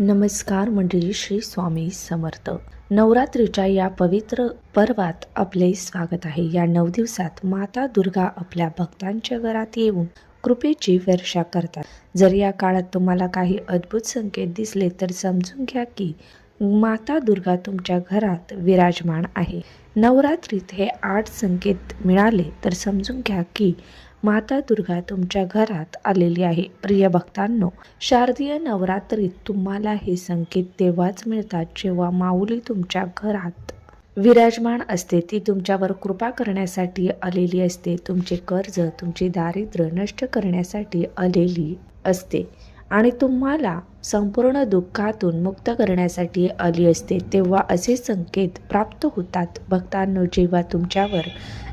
नमस्कार मंडळी श्री स्वामी समर्थ. नवरात्रीच्या या पवित्र पर्वात आपले स्वागत आहे. या नऊ दिवसात माता दुर्गा आपल्या भक्तांच्या घरात येऊन कृपेची वर्षा करतात. जर या काळात तुम्हाला काही अद्भुत संकेत दिसले तर समजून घ्या की माता दुर्गा तुमच्या घरात विराजमान आहे. नवरात्रीत हे आठ संकेत मिळाले तर समजून घ्या की माता दुर्गा तुमच्या घरात आलेली आहे. प्रिय भक्तांनो शारदीय नवरात्रीत तुम्हाला हे संकेत तेव्हाच मिळतात जेव्हा माऊली तुमच्या घरात विराजमान असते. ती तुमच्यावर कृपा करण्यासाठी आलेली असते. तुमचे कर्ज तुमचे दारिद्र्य नष्ट करण्यासाठी आलेली असते. आणि तुम्हाला संपूर्ण दुःखातून मुक्त करण्यासाठी आली असते तेव्हा असे संकेत प्राप्त होतात. भक्तांनो जेव्हा तुमच्यावर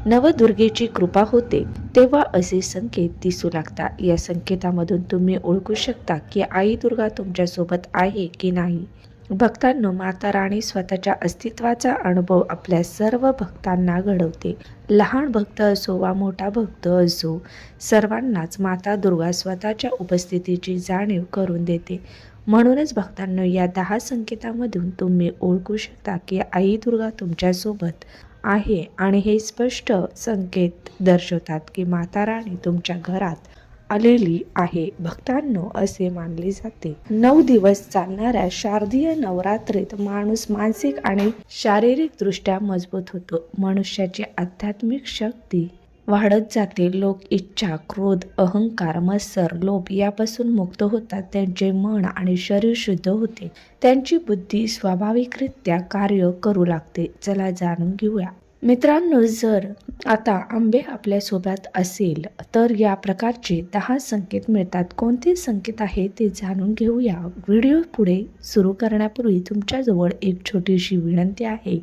नवदुर्गेची कृपा होते तेव्हा असे संकेत दिसू लागतात. या संकेतामधून तुम्ही ओळखू शकता की आई दुर्गा तुमच्यासोबत आहे की नाही. भक्तांनो माता राणी स्वतःच्या अस्तित्वाचा अनुभव आपल्या सर्व भक्तांना घडवते. लहान भक्त असो वा मोठा भक्त असो सर्वांनाच माता दुर्गा स्वतःच्या उपस्थितीची जाणीव करून देते. म्हणूनच भक्तांनो या दहा संकेतामधून तुम्ही ओळखू शकता की आई दुर्गा तुमच्यासोबत आहे आणि हे स्पष्ट संकेत दर्शवतात की माता राणी तुमच्या घरात आलेली आहे. भक्तांनो असे मानले जाते. नऊ दिवस चालणाऱ्या शारदीय नवरात्रीत माणूस मानसिक आणि शारीरिक दृष्ट्या मजबूत होतो. मनुष्याची आध्यात्मिक शक्ती वाढत जाते. लोक इच्छा क्रोध अहंकार मत्सर लोभ यापासून मुक्त होतात. त्यांचे मन आणि शरीर शुद्ध होते. त्यांची बुद्धी स्वाभाविकरित्या कार्य करू लागते. चला जाणून घेऊया. मित्रांनो जर आता आंबे आपल्यासोबत असेल तर या प्रकारचे दहा संकेत मिळतात. कोणते संकेत आहे ते जाणून घेऊया. व्हिडिओ पुढे सुरू करण्यापूर्वी तुमच्याजवळ एक छोटीशी विनंती आहे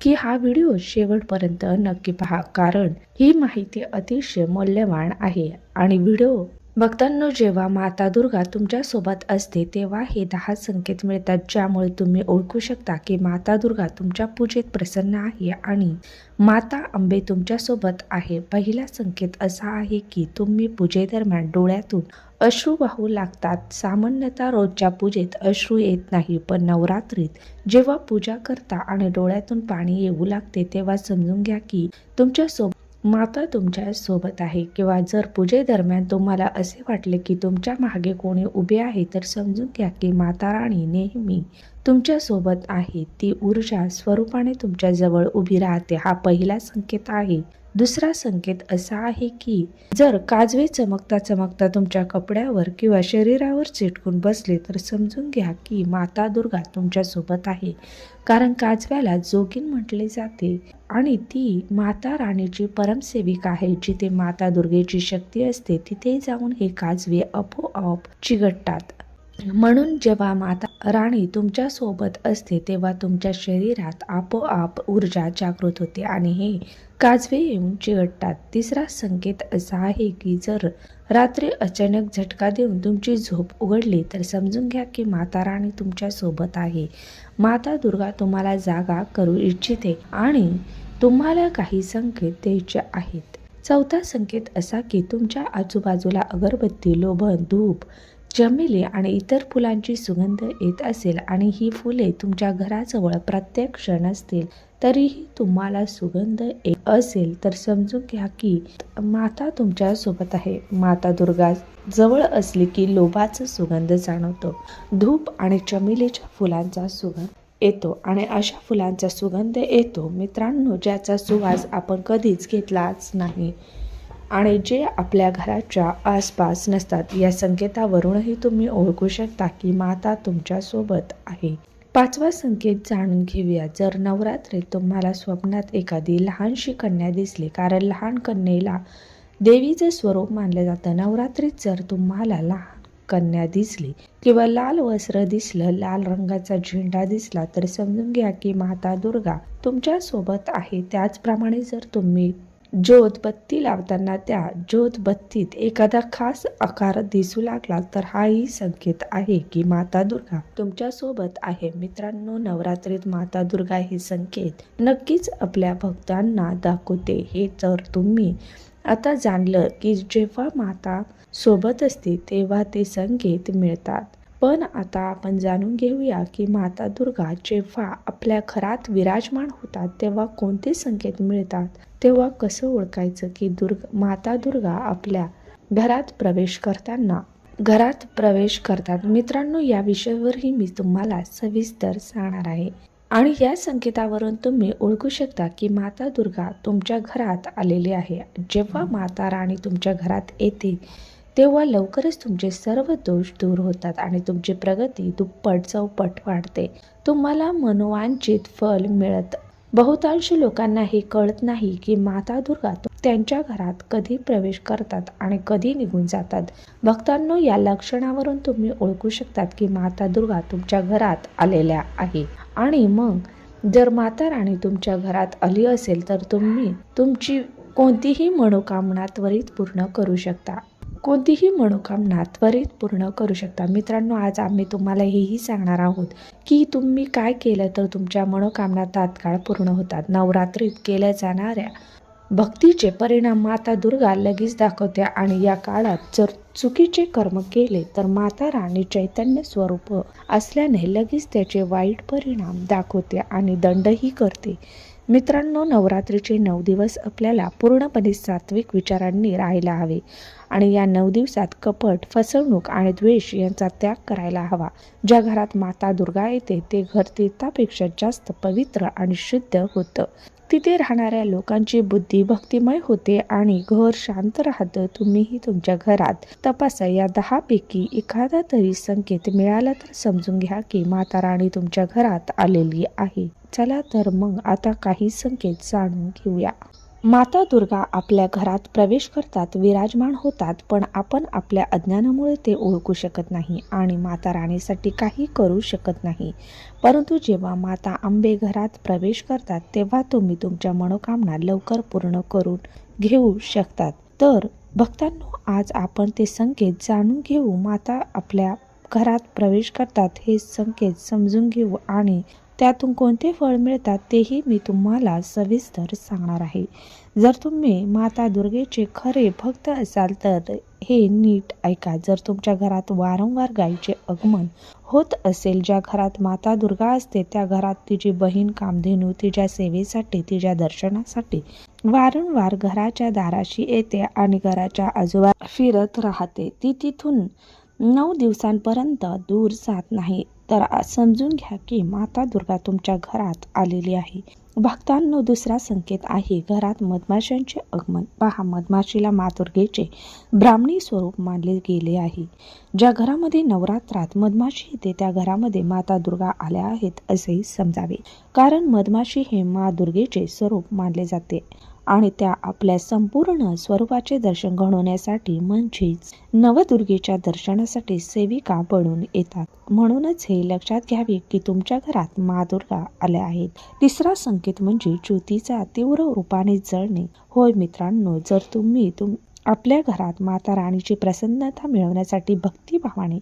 की हा व्हिडिओ शेवटपर्यंत नक्की पहा कारण ही माहिती अतिशय मौल्यवान आहे आणि व्हिडिओ भक्तांनो जेव्हा माता दुर्गा तुमच्यासोबत असते तेव्हा हे दहा संकेत मिळतात ज्यामुळे तुम्ही ओळखू शकता की माता दुर्गा तुमच्या पूजेत प्रसन्न आहे आणि माता आंबे तुमच्यासोबत आहे. पहिला संकेत असा आहे की तुम्ही पूजेदरम्यान डोळ्यातून अश्रू वाहू लागतात. सामान्यतः रोजच्या पूजेत अश्रू येत नाही पण नवरात्रीत जेव्हा पूजा करता आणि डोळ्यातून पाणी येऊ लागते तेव्हा समजून घ्या की तुमच्यासोबत माता तुमच्यासोबत आहे किंवा जर पूजेदरम्यान तुम्हाला असे वाटले की तुमच्या मागे कोणी उभे आहे तर समजून घ्या की माता राणी नेहमी तुमच्यासोबत आहे. ती ऊर्जा स्वरूपाने तुमच्याजवळ उभी राहते. हा पहिला संकेत आहे. दुसरा संकेत असा आहे की जर काजवे चमकता चमकता तुमच्या कपड्यावर किंवा शरीरावर चिटकून बसले तर समजून घ्या की माता दुर्गा तुमच्यासोबत आहे. कारण काजव्याला जोगीन म्हटले जाते आणि ती माता राणीची परमसेविका आहे. जिथे माता दुर्गेची शक्ती असते तिथे जाऊन हे काजवे आपोआप चिघटतात. म्हणून जेव्हा माता राणी तुमच्यासोबत असते तेव्हा तुमच्या शरीरात आपोआप ऊर्जा जागृत होते आणि हे काजवे येऊन चिवटतात तिसरा संकेत असा आहे की जर रात्री अचानक झटका देऊन तुमची झोप उघडली तर समजून घ्या की माता राणी तुमच्यासोबत आहे. माता दुर्गा तुम्हाला जागा करू इच्छिते आणि तुम्हाला काही संकेत द्यायचे आहेत. चौथा संकेत असा की तुमच्या आजूबाजूला अगरबत्ती लोभन धूप चमेली आणि इतर फुलांची सुगंध येत असेल आणि ही फुले तुमच्या घराजवळ प्रत्यक्ष नसतील तरीही तुम्हाला सुगंध येत असेल तर समजून घ्या की माता तुमच्यासोबत आहे. माता दुर्गा जवळ असली की लोभाचा सुगंध जाणवतो. धूप आणि चमेलीच्या फुलांचा सुगंध येतो आणि अशा फुलांचा सुगंध येतो. मित्रांनो ज्याचा सुवास आपण कधीच घेतलाच नाही. आणि जे आपल्या घराच्या आसपास नसतात या संकेतावरूनही तुम्ही ओळखू शकता की माता तुमच्यासोबत आहे. पाचवा संकेत जाणून घेऊया. जर नवरात्रीत तुम्हाला स्वप्नात एखादी लहानशी कन्या दिसली कारण लहान कन्येला देवीचे स्वरूप मानले जातं. नवरात्रीत जर तुम्हाला लहान कन्या दिसली किंवा लाल वस्त्र दिसलं लाल रंगाचा झेंडा दिसला तर समजून घ्या की माता दुर्गा तुमच्यासोबत आहे. त्याचप्रमाणे जर तुम्ही ज्योतबत्ती लावताना त्या ज्योतबत्तीत एखादा खास आकार दिसू लागला तर हाही संकेत आहे की माता दुर्गा तुमच्यासोबत आहे. मित्रांनो नवरात्रीत माता दुर्गा हे संकेत नक्कीच आपल्या भक्तांना दाखवते. हे तर तुम्ही आता जाणलं की जेव्हा माता सोबत असते तेव्हा ते संकेत मिळतात. पण आता आपण जाणून घेऊया की माता दुर्गा जेव्हा आपल्या घरात विराजमान होतात तेव्हा कोणते संकेत मिळतात? तेव्हा कसं ओळखायचं की दुर्ग माता दुर्गा आपल्या घरात प्रवेश करताना? घरात प्रवेश करतात. मित्रांनो या विषयावरही मी तुम्हाला सविस्तर सांगणार आहे. आणि या संकेतावरून तुम्ही ओळखू शकता की माता दुर्गा तुमच्या घरात आलेली आहे. जेव्हा माता राणी तुमच्या घरात येते तेव्हा लवकरच तुमचे सर्व दोष दूर होतात आणि तुमची प्रगती दुप्पट चौपट वाढते. तुम्हाला मनोवांछित फल मिळत. बहुतांश लोकांना हे कळत नाही की माता दुर्गा त्यांच्या घरात कधी प्रवेश करतात आणि कधी निघून जातात. भक्तांनो या लक्षणावरून तुम्ही ओळखू शकतात की माता दुर्गा तुमच्या घरात आलेल्या आहे. आणि मग जर माता राणी तुमच्या घरात आली असेल तर तुम्ही तुमची कोणतीही मनोकामना त्वरित पूर्ण करू शकता. कोणतीही मनोकामना त्वरित पूर्ण करू शकता. मित्रांनो आज आम्ही तुम्हाला हेही सांगणार आहोत की तुम्ही काय केलं तर तुमच्या मनोकामना तात्काळ पूर्ण होतात. नवरात्रीत केल्या जाणाऱ्या भक्तीचे परिणाम माता दुर्गा लगेच दाखवते आणि या काळात जर चुकीचे कर्म केले तर माता राणी चैतन्य स्वरूप असल्याने लगेच त्याचे वाईट परिणाम दाखवते आणि दंडही करते. मित्रांनो नवरात्रीचे नऊ दिवस आपल्याला पूर्णपणे सात्विक विचारांनी राहायला हवे. आणि या नऊ दिवसात कपट फसवणूक आणि द्वेष यांचा त्याग करायला हवा. ज्या घरात माता दुर्गा येते ते घर तीर्थापेक्षा जास्त पवित्र आणि शुद्ध होतं. तिथे राहणाऱ्या लोकांची बुद्धी भक्तिमय होते आणि घर शांत राहतं. तुम्हीही तुमच्या घरात तपासा. या दहापैकी एखादा तरी संकेत मिळाला तर समजून घ्या की माता राणी तुमच्या घरात आलेली आहे. चला तर मग आता काही संकेत जाणून घेऊया. माता दुर्गा आपल्या घरात प्रवेश करतात विराजमान होतात पण आपण आपल्या अज्ञानामुळे ते ओळखू शकत नाही आणि माता राणीसाठी काही करू शकत नाही. परंतु जेव्हा माता आंबे घरात प्रवेश करतात तेव्हा तुम्ही तुमच्या मनोकामना लवकर पूर्ण करून घेऊ शकतात. तर भक्तांनो आज आपण ते संकेत जाणून घेऊ. माता आपल्या घरात प्रवेश करतात हे संकेत समजून घेऊ आणि त्यातून कोणते फळ मिळतात तेही मी तुम्हाला सविस्तर सांगणार आहे. जर तुम्ही माता दुर्गेचे खरे भक्त असाल तर हे नीट ऐका. जर तुमच्या घरात वारंवार गायीचे आगमन होत असेल ज्या घरात माता दुर्गा असते त्या घरात तिची बहीण कामधेनू तिच्या सेवेसाठी तिच्या दर्शनासाठी वारंवार घराच्या दाराशी येते आणि घराच्या आजोबा फिरत राहते. ती तिथून नऊ दिवसांपर्यंत दूर जात नाही. तर समजून घ्या की माता दुर्गा तुमच्या घरात आलेली आहे. भक्तांनो दुसरा संकेत आहे. घरात मधमाशांचे आगमन. पहा मधमाशीला मातुर्गेचे ब्राह्मणी स्वरूप मानले गेले आहे. ज्या घरामध्ये नवरात्रात मधमाशी येते त्या घरामध्ये माता दुर्गा आल्या आहेत असेही समजावे. कारण मधमाशी हे मा दुर्गेचे स्वरूप मानले जाते. आणि त्या आपल्या संपूर्ण स्वरूपाचे दर्शन घडवण्यासाठी म्हणजेच नवदुर्गेच्या दर्शनासाठी सेविका बनून येतात. म्हणूनच हे लक्षात घ्यावे की तुमच्या घरात मा दुर्गा आल्या आहेत. तिसरा संकेत म्हणजे ज्योतीचा तीव्र रूपाने जळणे. होय मित्रांनो जर तुम्ही तुम आपल्या घरात माता राणीची प्रसन्नता मिळवण्यासाठी भक्तिभावाने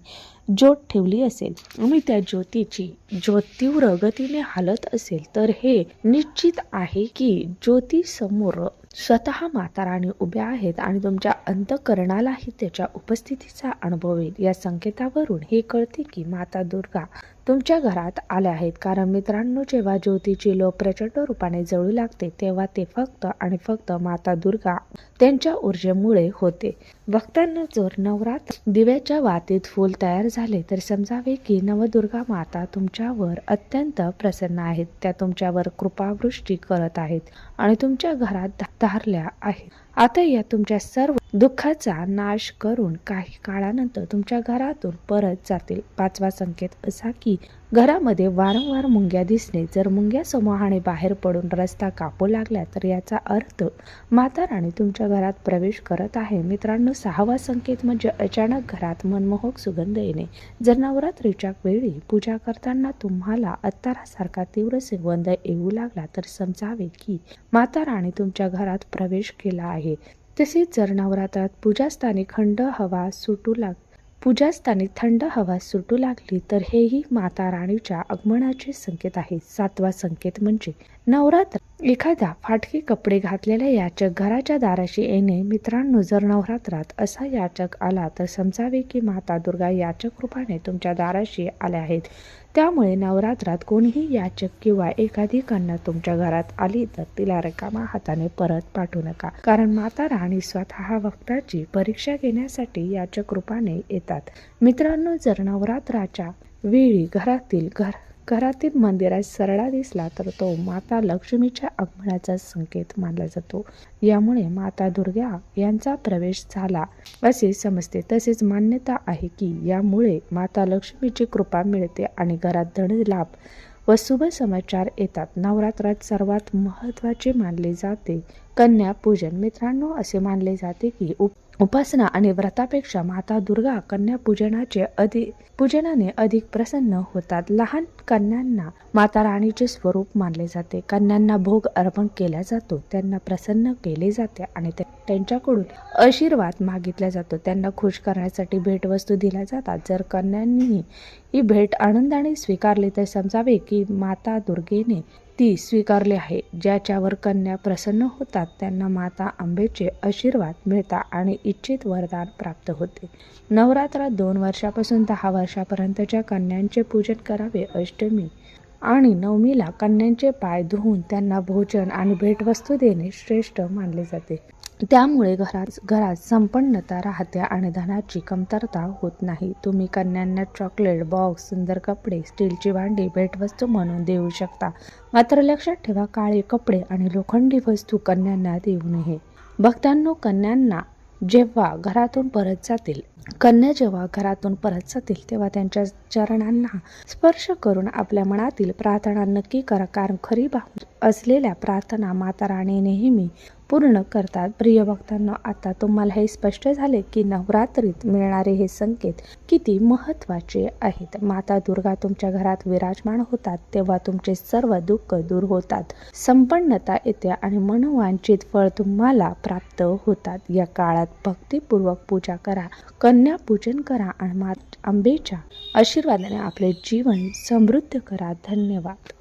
ज्योत ठेवली असेल आणि त्या ज्योतीची ज्योत तीव्र गतीने हालत असेल तर हे निश्चित आहे की ज्योती समोर स्वतः माता राणी उभ्या आहेत आणि तुमच्या अंतकरणालाही त्याच्या उपस्थितीचा अनुभव येईल. या संकेतावरून हे कळते की माता दुर्गा तुमच्या घरात आल्या आहेत. कारण मित्रांनो जेव्हा ज्योतीची लोक प्रचंड रूपाने जळू लागते तेव्हा ते फक्त आणि फक्त माता दुर्गा त्यांच्या ऊर्जेमुळे होते. भक्तांना जर नवरात्र दिव्याच्या वातीत फूल तयार झाले तर समजावे की नवदुर्गा माता तुमच्यावर अत्यंत प्रसन्न आहेत. त्या तुमच्यावर कृपावृष्टी करत आहेत आणि तुमच्या घरात धारल्या आहेत. आता या तुमच्या सर्व दुःखाचा नाश करून काही काळानंतर तुमच्या घरातून परत जातील. पाचवा संकेत असा की घरामध्ये वारंवार मुंग्या दिसणे जर मुंग्या समूहाने बाहेर पडून रस्ता कापू लागला तर याचा अर्थ माता राणी तुमच्या घरात प्रवेश करत आहे. मित्रांनो सहावा संकेत म्हणजे अचानक घरात मनमोहक सुगंध येणे. जर नवरात्रीच्या वेळी पूजा करताना तुम्हाला अत्तारासारखा तीव्र सुगंध येऊ लागला तर समजावे की माता राणी तुमच्या घरात प्रवेश केला आहे. तसेच जर नवरात्रात पूजास्थानी खंड हवा सुटू लाग पूजास्थानी थंड हवा सुटू लागली तर हेही माता राणीच्या आगमनाचे संकेत आहे सातवा संकेत म्हणजे नवरात्र. एखादा फाटके कपडे घातलेला याचक घराच्या दाराशी येणे मित्रांनो जर नवरात्रात असा याचक आला तर समजावे की माता दुर्गा याचक रूपाने तुमच्या दाराशी आल्या आहेत. त्यामुळे नवरात्रात कोणीही याचक किंवा एखादी कन्या तुमच्या घरात आली तर तिला रिकामा हाताने परत पाठवू नका. कारण माता राणी स्वतः वक्ताची परीक्षा घेण्यासाठी याचक रूपाने येतात. मित्रांनो जर नवरात्राच्या वेळी घरातील घर घरातील मंदिरात सरळा दिसला तर तो माता लक्ष्मीच्या आगमनाचा संकेत मानला जातो. यामुळे माता दुर्गा यांचा प्रवेश झाला असे समजते. तसेच मान्यता आहे की यामुळे माता लक्ष्मीची कृपा मिळते आणि घरात धन लाभ व शुभ समाचार येतात. नवरात्रात सर्वात महत्त्वाचे मानले जाते कन्या पूजन मित्रांनो असे मानले जाते की उप उपासना आणि व्रतापेक्षा माता दुर्गा कन्या पूजनाचे अधिक पूजनाने अधिक प्रसन्न होतात. लहान कन्यांना माता राणीचे स्वरूप मानले जाते. कन्यांना भोग अर्पण केला जातो. त्यांना प्रसन्न केले जाते आणि त्यांच्याकडून आशीर्वाद मागितला जातो. त्यांना खुश करण्यासाठी भेटवस्तू दिल्या जातात. जर कन्यांनी ही भेट आनंदाने स्वीकारली तर समजावे की माता दुर्गेने ती स्वीकारली आहे. ज्याच्यावर कन्या प्रसन्न होतात त्यांना माता आंबेचे आशीर्वाद मिळतात आणि इच्छित वरदान प्राप्त होते. नवरात्रात दोन वर्षापासून दहा वर्षापर्यंतच्या कन्यांचे पूजन करावे अष्टमी आणि नवमीला कन्यांचे पाय धुवून त्यांना भोजन आणि भेटवस्तू देणे श्रेष्ठ मानले जाते. त्यामुळे घरात घरात संपन्नता राहते आणि धनाची कमतरता होत नाही. तुम्ही कन्यांना चॉकलेट बॉक्स सुंदर कपडे स्टीलची भांडी भेटवस्तू म्हणून देऊ शकता. मात्र लक्षात ठेवा काळे कपडे आणि लोखंडी वस्तू कन्यांना देऊ नये. भक्तांनो कन्यांना जेव्हा घरातून परत जातील कन्या जेव्हा घरातून परत जातील तेव्हा त्यांच्या चरणांना स्पर्श करून आपल्या मनातील प्रार्थना नक्की करा कारण खरी भाव असलेल्या प्रार्थना माता राणी नेहमी पूर्ण करतात. प्रिय भक्तांना आता तुम्हाला हे स्पष्ट झाले की नवरात्रीत मिळणारे हे संकेत किती महत्त्वाचे आहेत. माता दुर्गा तुमच्या घरात विराजमान होतात तेव्हा तुमचे सर्व दुःख दूर होतात. संपन्नता येते आणि मनोवांछित फळ तुम्हाला प्राप्त होतात. या काळात भक्तिपूर्वक पूजा करा कन्या पूजन करा आणि मात आंबेच्या आशीर्वादाने आपले जीवन समृद्ध करा. धन्यवाद.